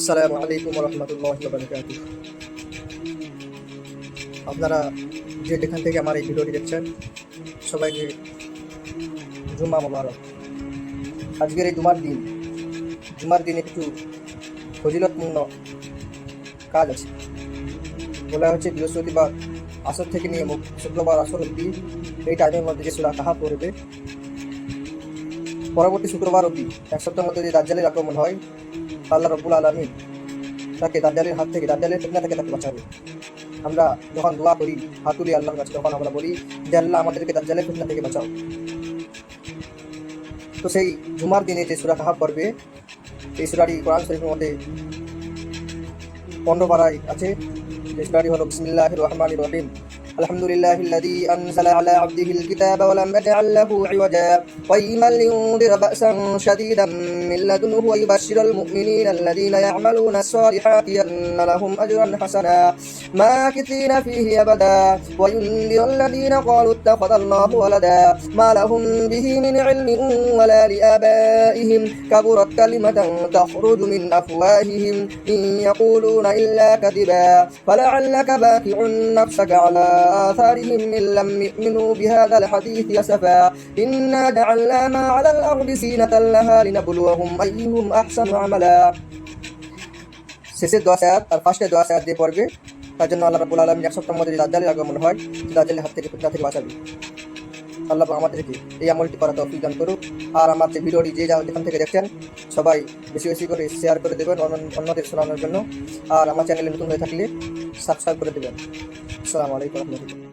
আসসালামু আলাইকুম রহমতুল্লাহ আপনারা যে যেখান থেকে আমার এই ভিডিওটি দেখছেন, সবাইকে জুম্মা মোবারক। আজকের এই জুমার দিন জুমার দিন একটু ফজিলতপূর্ণ কাজ আছে। বলা হচ্ছে বৃহস্পতিবার, আসর থেকে নিয়ে শুক্রবার আসর অব্দি এই টাইমের মধ্যে যে সুরা কাহা পড়বে, পরবর্তী শুক্রবার অব্দি এক সপ্তাহের মধ্যে যদি দাজ্জালের আক্রমণ হয় আল্লাহ রব্বুল আলমী তাকে দাজ্জালের হাত থেকে দাজ্জালের ফিতনা থেকে তাকে বাঁচাবে। আমরা যখন দোয়া করি, হাত তুলি আল্লাহর কাছে, তখন আমরা বলি যে আল্লাহ, আমাদেরকে দাজ্জালের ফিতনা থেকে বাঁচাও। তো সেই জুমার দিনে যে সুরা কাহাব পড়বে, এই সুরাটি কোরআন শরীফের মধ্যে পনেরো পাড়ায় আছে। যে সুরাটি হলো বিসমিল্লাহ রহমান রহিম। الحمد لله الذي أنزل على عبده الكتاب ولم يجعل له عوجا. قيما لينذر بأسا شديدا من لدنه ويبشر المؤمنين الذين يعملون الصالحات أن لهم أجرا حسنا. ماكثين فيه أبدا. وينذر الذين قالوا اتخذ الله ولدا. ما لهم به من علم ولا لآبائهم. كبرت كلمة تخرج من أفواههم. إن يقولون إلا كذبا. فلعلك باكع نفسك على آثارهم إن لم يؤمنوا بهذا الحديث أسفا إنا جعلنا ما على الأرض زينة لها لنبلوهم أيهم أحسن عملا শেষের দোয়া সায়াত আর ফার্স্টের দোয়া সায়াত দিয়ে পড়বে তার জন্য আল্লাহ রাবুল আলম এক সপ্তাহের মধ্যে দাজ্জালের আগমন হয় দাজ্জালের হাত থেকে ফিতনা থেকে বাঁচাবে আল্লাহ আমাদেরকে এই আমলটি করা তৌফিক দান করুক। আর আমার যে ভিডিওটি যে যা যেখান থেকে দেখছেন, সবাই বেশি বেশি করে শেয়ার করে দেবেন অন্য- অন্যদের শোনানোর জন্য। আর আমার চ্যানেলে নতুন হয়ে থাকলে সাবস্ক্রাইব করে দেবেন। আসসালামু আলাইকুম